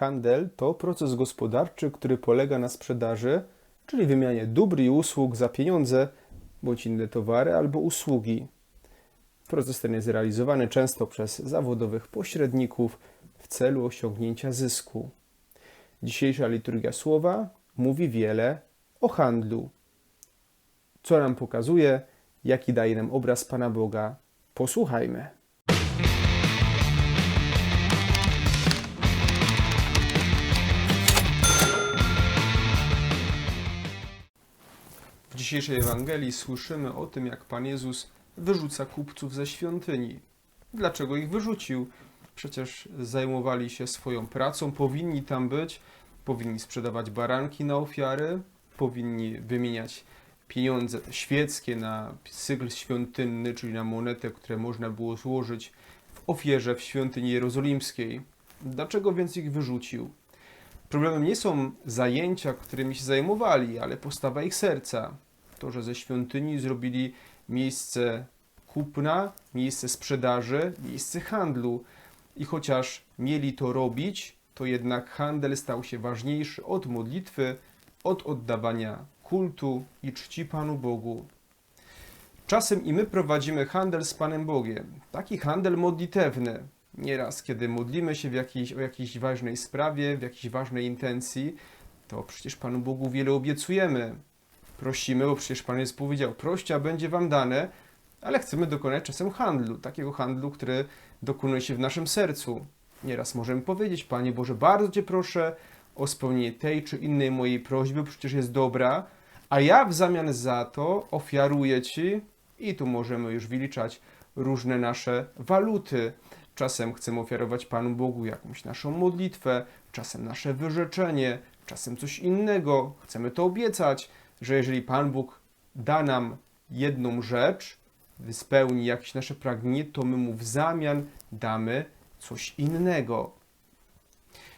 Handel to proces gospodarczy, który polega na sprzedaży, czyli wymianie dóbr i usług za pieniądze bądź inne towary albo usługi. Proces ten jest realizowany często przez zawodowych pośredników w celu osiągnięcia zysku. Dzisiejsza liturgia słowa mówi wiele o handlu. Co nam pokazuje, jaki daje nam obraz Pana Boga? Posłuchajmy. Dzisiejszej Ewangelii słyszymy o tym, jak Pan Jezus wyrzuca kupców ze świątyni. Dlaczego ich wyrzucił? Przecież zajmowali się swoją pracą, powinni tam być, powinni sprzedawać baranki na ofiary, powinni wymieniać pieniądze świeckie na cykl świątynny, czyli na monetę, które można było złożyć w ofierze w świątyni jerozolimskiej. Dlaczego więc ich wyrzucił? Problemem nie są zajęcia, którymi się zajmowali, ale postawa ich serca. To, że ze świątyni zrobili miejsce kupna, miejsce sprzedaży, miejsce handlu. I chociaż mieli to robić, to jednak handel stał się ważniejszy od modlitwy, od oddawania kultu i czci Panu Bogu. Czasem i my prowadzimy handel z Panem Bogiem. Taki handel modlitewny. Nieraz, kiedy modlimy się w jakiejś, o jakiejś ważnej sprawie, w jakiejś ważnej intencji, to przecież Panu Bogu wiele obiecujemy. Prosimy, bo przecież Pan Jezus powiedział, proście, a będzie wam dane, ale chcemy dokonać czasem handlu, takiego handlu, który dokonuje się w naszym sercu. Nieraz możemy powiedzieć, Panie Boże, bardzo Cię proszę o spełnienie tej czy innej mojej prośby, przecież jest dobra, a ja w zamian za to ofiaruję Ci i tu możemy już wyliczać różne nasze waluty. Czasem chcemy ofiarować Panu Bogu jakąś naszą modlitwę, czasem nasze wyrzeczenie, czasem coś innego. Chcemy to obiecać, że jeżeli Pan Bóg da nam jedną rzecz, spełni jakieś nasze pragnienie, to my mu w zamian damy coś innego.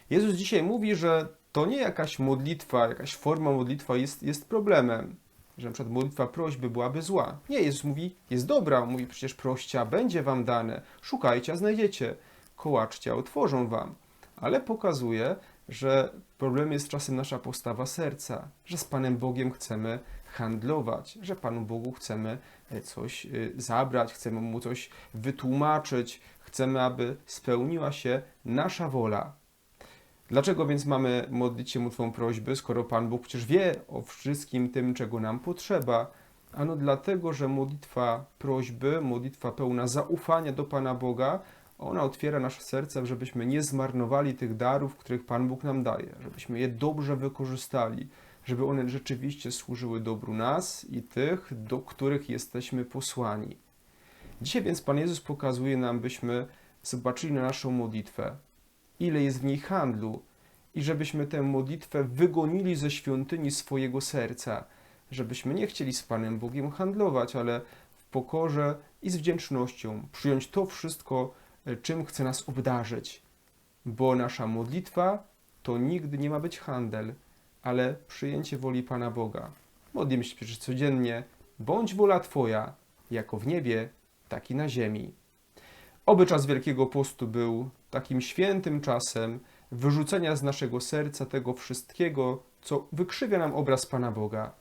Jezus dzisiaj mówi, że to nie jakaś modlitwa, jakaś forma modlitwa jest, jest problemem, że na przykład modlitwa prośby byłaby zła. Nie, Jezus mówi, jest dobra, mówi przecież proście, a będzie wam dane, szukajcie, a znajdziecie, kołaczcie, a otworzą wam. Ale pokazuje, że problem jest czasem nasza postawa serca, że z Panem Bogiem chcemy handlować, że Panu Bogu chcemy e, coś y, zabrać, chcemy Mu coś wytłumaczyć, chcemy, aby spełniła się nasza wola. Dlaczego więc mamy modlić się modlitwą prośby, skoro Pan Bóg przecież wie o wszystkim tym, czego nam potrzeba? Ano dlatego, że modlitwa prośby, modlitwa pełna zaufania do Pana Boga, ona otwiera nasze serce, żebyśmy nie zmarnowali tych darów, których Pan Bóg nam daje, żebyśmy je dobrze wykorzystali, żeby one rzeczywiście służyły dobru nas i tych, do których jesteśmy posłani. Dzisiaj więc Pan Jezus pokazuje nam, byśmy zobaczyli na naszą modlitwę, ile jest w niej handlu i żebyśmy tę modlitwę wygonili ze świątyni swojego serca, żebyśmy nie chcieli z Panem Bogiem handlować, ale w pokorze i z wdzięcznością przyjąć to wszystko, czym chce nas obdarzyć. Bo nasza modlitwa to nigdy nie ma być handel, ale przyjęcie woli Pana Boga. Modlimy się przecież codziennie, bądź wola Twoja, jako w niebie, tak i na ziemi. Oby czas Wielkiego Postu był takim świętym czasem wyrzucenia z naszego serca tego wszystkiego, co wykrzywia nam obraz Pana Boga.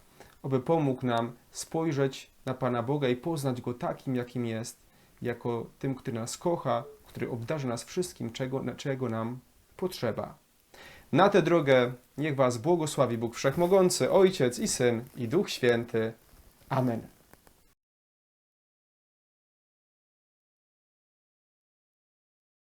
Oby pomógł nam spojrzeć na Pana Boga i poznać Go takim, jakim jest, jako tym, który nas kocha, który obdarzy nas wszystkim, czego, czego nam potrzeba. Na tę drogę niech Was błogosławi Bóg Wszechmogący, Ojciec i Syn i Duch Święty. Amen.